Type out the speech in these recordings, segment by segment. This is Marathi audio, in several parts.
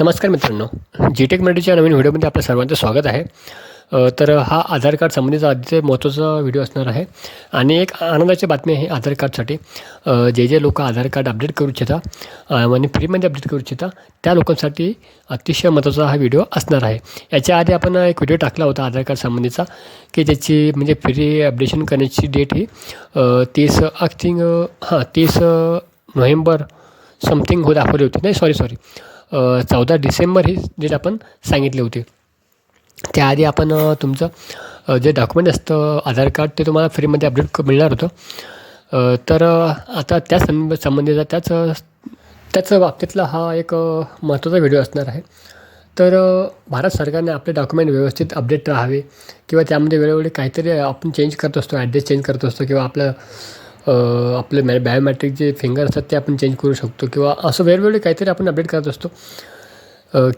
नमस्कार मित्रांनो. जी टेक मराठीच्या नवीन व्हिडिओमध्ये आपलं सर्वांचं स्वागत आहे. तर हा आधार कार्ड संबंधीचा अतिशय महत्त्वाचा व्हिडिओ असणार आहे. आणि एक आनंदाची बातमी आहे आधार कार्डसाठी. जे जे लोक आधार कार्ड अपडेट करू इच्छिता आणि फ्रीमध्ये अपडेट करू इच्छिता त्या लोकांसाठी अतिशय महत्त्वाचा हा व्हिडिओ असणार आहे. याच्या आधी आपण एक व्हिडिओ टाकला होता आधार कार्ड संबंधीचा की त्याची म्हणजे फ्री अपडेशन करण्याची डेट ही तीस आय थिंक हां तीस नोव्हेंबर समथिंग हो दाखवली होती. नाही सॉरी सॉरी चौदा डिसेंबर ही डेट आपण सांगितली होती. त्याआधी आपण तुमचं जे डॉक्युमेंट असतं आधार कार्ड ते तुम्हाला फ्रीमध्ये अपडेट मिळणार होतं. तर आता त्या संब संबंधीचा त्याच त्याच बाबतीतला हा एक महत्त्वाचा व्हिडिओ असणार आहे. तर भारत सरकारने आपले डॉक्युमेंट व्यवस्थित अपडेट राहावे किंवा त्यामध्ये वेळोवेळी काहीतरी आपण चेंज करत असतो ॲड्रेस चेंज करत असतो किंवा आपलं आपले मॅ बायोमॅट्रिक जे फिंगर असतात ते आपण चेंज करू शकतो किंवा असं वेगवेगळे काहीतरी आपण अपडेट करत असतो.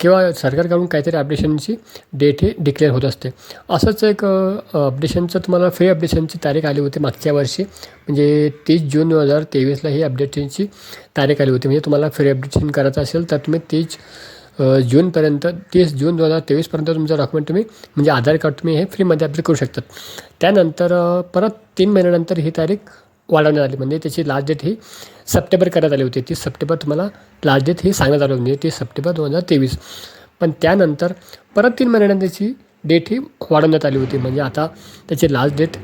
किंवा सरकारकडून काहीतरी अपडेशनची डेट ही डिक्लेअर होत असते. असंच एक अपडेशनचं तुम्हाला फ्री अपडेशनची तारीख आली होती मागच्या वर्षी. म्हणजे तीस जून दोन हजार तेवीसला ही अपडेशनची तारीख आली होती. म्हणजे तुम्हाला फ्री अपडेशन करायचं असेल तर तुम्ही तीस जूनपर्यंत तीस जून दोन हजार तेवीसपर्यंत तुमचं डॉक्युमेंट तुम्ही म्हणजे आधार कार्ड तुम्ही हे फ्रीमध्ये अपडेट करू शकतात. त्यानंतर परत तीन महिन्यानंतर ही तारीख वाढवण्यात आली. म्हणजे त्याची लास्ट डेट ही सप्टेंबर करण्यात आली होती. ती सप्टेंबर तुम्हाला लास्ट डेट ही सांगण्यात आली होती. म्हणजे ती सप्टेंबर दोन हजार तेवीस. पण त्यानंतर परत तीन महिन्यानंतर त्याची डेट ही वाढवण्यात आली होती. म्हणजे आता त्याची लास्ट डेट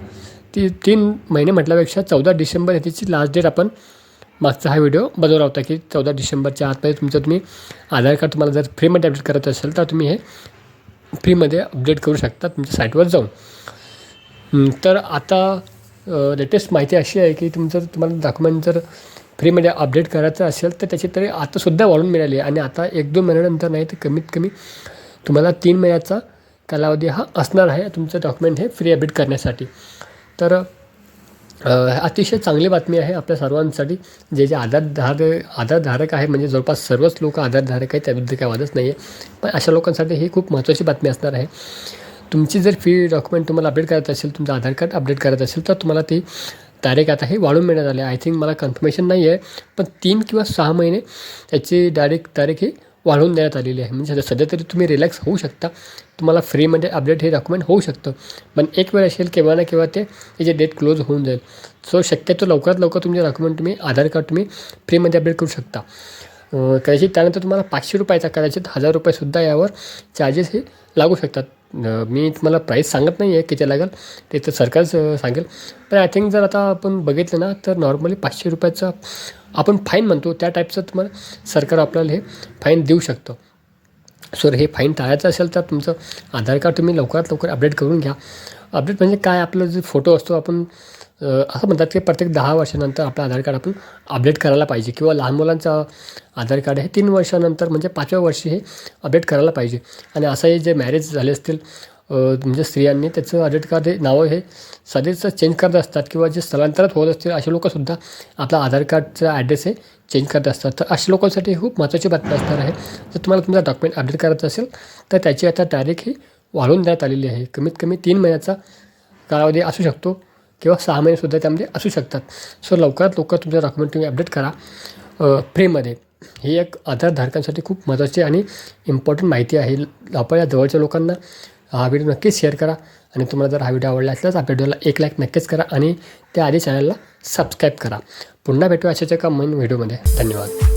ती तीन महिने म्हटल्यापेक्षा चौदा डिसेंबर ही त्याची लास्ट डेट आपण मागचा हा व्हिडिओ बनवला होता की चौदा डिसेंबरच्या आतमध्ये तुमचं तुम्ही आधार कार्ड तुम्हाला जर फ्रीमध्ये अपडेट करत असेल तर तुम्ही हे फ्रीमध्ये अपडेट करू शकता. तुमच्या साईटवर जाऊन. तर आता लेटेस्ट माहिती अशी आहे की तुमचं तुम्हाला डॉक्युमेंट जर फ्रीमध्ये अपडेट करायचं असेल तर त्याची तरी आतासुद्धा वाढून मिळाली आणि आता एक दोन महिन्यानंतर नाही तर कमीत कमी तुम्हाला तीन महिन्याचा कालावधी हा असणार आहे तुमचं डॉक्युमेंट हे फ्री अपडेट करण्यासाठी. तर अतिशय चांगली बातमी आहे आपल्या सर्वांसाठी. जे जे आधारधार आधारधारक आहे म्हणजे जवळपास सर्वच लोक आधारधारक आहे त्याबद्दल काही वादच नाही आहे पण अशा लोकांसाठी ही खूप महत्त्वाची बातमी असणार आहे. तुमची जर फी डॉक्युमेंट तुम्हाला अपडेट करायचं असेल तुमचं आधार कार्ड अपडेट करायचं असेल तर तुम्हाला ती तारीख आता हे वाढून मिळण्यात आली आय थिंक मला कन्फर्मेशन नाही आहे पण तीन किंवा सहा महिने त्याची डायरेक्ट तारीख ही वाढवून देण्यात आलेली आहे. म्हणजे सध्या- तरी तुम्ही रिलॅक्स होऊ शकता. तुम्हाला फ्रीमध्ये अपडेट हे डॉक्युमेंट होऊ शकतं. पण एक वेळ असेल केव्हा ना केव्हा ते त्याचे डेट क्लोज होऊन जाईल. सो शक्यतो लवकरात लवकर तुमचे डॉक्युमेंट तुम्ही आधार कार्ड तुम्ही फ्रीमध्ये अपडेट करू शकता. कदाचित त्यानंतर तुम्हाला पाचशे रुपयाचा कदाचित हजार रुपयेसुद्धा यावर चार्जेस हे लागू शकतात. मी तुम्हाला प्राईस सांगत नाही आहे किती लागेल ते तर सरकारच सांगेल. पण आय थिंक जर आता आपण बघितलं ना तर नॉर्मली पाचशे रुपयाचा आपण फाईन म्हणतो त्या टाईपचं तुम्हाला सरकार आपल्याला हे फाईन देऊ शकतं. सर हे फाईन टाळायचं असेल तर तुमचं आधार कार्ड तुम्ही लवकरात लवकर अपडेट करून घ्या. अपडेट म्हणजे काय? आपलं जे फोटो असतो आपण असं म्हणतात की प्रत्येक दहा वर्षानंतर आपलं आधार कार्ड आपण अपडेट करायला पाहिजे किंवा लहान मुलांचं आधार कार्ड हे तीन वर्षानंतर म्हणजे पाचव्या वर्षी हे अपडेट करायला पाहिजे. आणि असं हे जे मॅरेज झाले असतील म्हणजे स्त्रियांनी त्याचं आधार कार्ड हे नावं हे सध्याचं चेंज करत असतात किंवा जे स्थलांतरात होत असतील असे लोकंसुद्धा आपला आधार कार्डचा ॲड्रेस हे चेंज करत असतात. तर अशा लोकांसाठी खूप महत्त्वाची बातमी असणार आहे. जर तुम्हाला तुमचा डॉक्युमेंट अपडेट करायचं असेल तर त्याची आता तारीख ही वाढवून देण्यात आलेली आहे. कमीत कमी तीन महिन्याचा कालावधी असू शकतो किंवा सहा महिनेसुद्धा त्यामध्ये असू शकतात. सो लवकरात लवकर तुमचं डॉक्युमेंट तुम्ही अपडेट करा. फ्रीमध्ये ही एक आधारधारकांसाठी खूप महत्त्वाची आणि इम्पॉर्टंट माहिती आहे. आपल्या जवळच्या लोकांना हा व्हिडिओ नक्कीच शेअर करा. आणि तुम्हाला जर हा व्हिडिओ आवडला असल्यास आपल्या व्हिडिओला एक लाईक नक्कीच करा. आणि त्याआधी चॅनलला सबस्क्राईब करा. पुन्हा भेटू अशाच्या का मेन व्हिडिओमध्ये धन्यवाद.